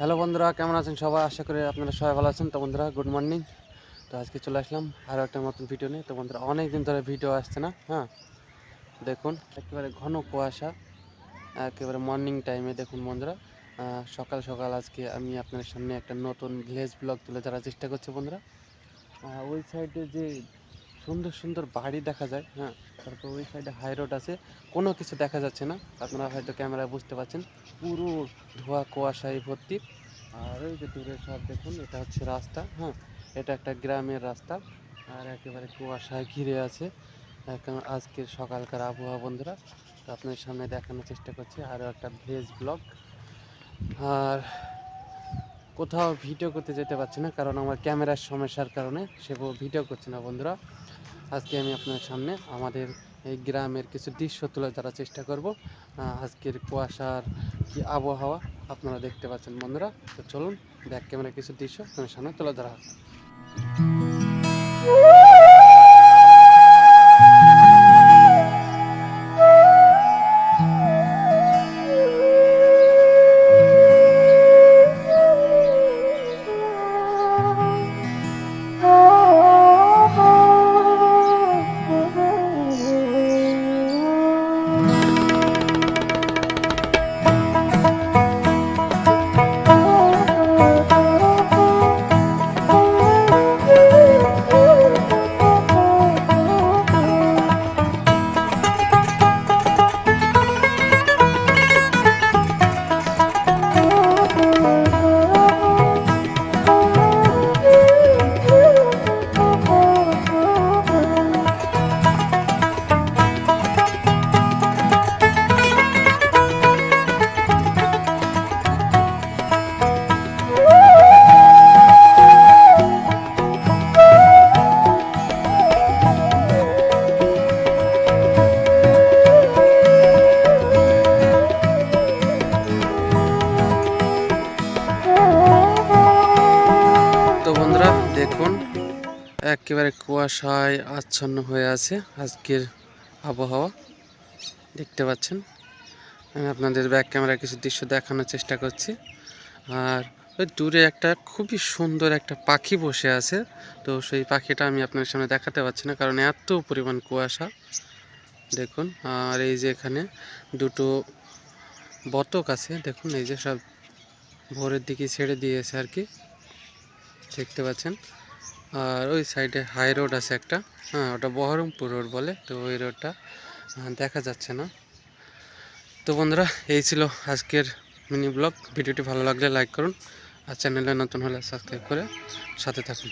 Hello বন্ধুরা, কেমন আছেন সবাই? আশা করি আপনারা সবাই ভালো আছেন। তো বন্ধুরা গুড মর্নিং তো আজকে চলে আসলাম আরও একটা নতুন ভিডিও নিয়ে। তো বন্ধুরা অনেক দিন ধরে ভিডিও আসছে না হ্যাঁ? দেখুন, একেবারে ঘন কুয়াশা, একেবারে মর্নিং টাইমে দেখুন বন্ধুরা। সকাল সকাল আজকে আমি আপনাদের সামনে একটা নতুন ভিলেজ ব্লগ তুলে ধরার চেষ্টা করছি বন্ধুরা। ওই সাইডে যে সুন্দর সুন্দর বাড়ি দেখা যায় হ্যাঁ। তারপর ওই সাইডে হাই রোড আছে। কোনো কিছু দেখা যাচ্ছে না। আপনারা হয়তো ক্যামেরায় বুঝতে পারছেন। পুরো ধোয়া কুয়াশায় ভর্তি। আর ওই যে দূরে সব দেখুন, এটা হচ্ছে রাস্তা হ্যাঁ। এটা একটা গ্রামের রাস্তা। আর একেবারে কুয়াশায় ঘিরে আছে। আজকের সকালকার আবহাওয়া, বন্ধুরা। তো আপনাদের সামনে দেখানোর চেষ্টা করছি আরও একটা ভেজ ব্লগ আর কোথাও ভিডিও করতে যেতে পারছি না, কারণ আমার ক্যামেরার সমস্যার কারণে সেভাবে ভিডিও করছি না, বন্ধুরা। আজকে আমি আপনার সামনে আমাদের এই গ্রামের কিছু দৃশ্য তুলে ধরার চেষ্টা করব আজকের কুয়াশার কি আবহাওয়া আপনারা দেখতে পাচ্ছেন বন্ধুরা তো চলুন, ব্যাক ক্যামেরা কিছু দৃশ্য আপনার সামনে তুলে ধরা হোক। দেখুন, একেবারে কুয়াশায় আচ্ছন্ন হয়ে আছে আজকের আবহাওয়া। দেখতে পাচ্ছেন, আমি আপনাদের ব্যাক ক্যামেরা কিছু দৃশ্য দেখানোর চেষ্টা করছি। আর ওই দূরে একটা খুবই সুন্দর একটা পাখি বসে আছে। তো সেই পাখিটা আমি আপনার সামনে দেখাতে পারছি না, কারণ এত পরিমাণ কুয়াশা। দেখুন, আর এই যে এখানে দুটো বতক আছে। দেখুন, এই যে সব ভোরের দিকে ছেড়ে দিয়েছে আর কি। দেখতে পাচ্ছেন। আর ওই সাইডে হাই রোড আছে একটা। হ্যাঁ ওটা বহরমপুর রোড বলে, তো ওই রোডটা দেখা যাচ্ছে না। তো বন্ধুরা, এই ছিল আজকের মিনি ব্লগ। ভিডিওটি ভালো লাগলে লাইক করুন আর চ্যানেলে নতুন হলে সাবস্ক্রাইব করে সাথে থাকুন।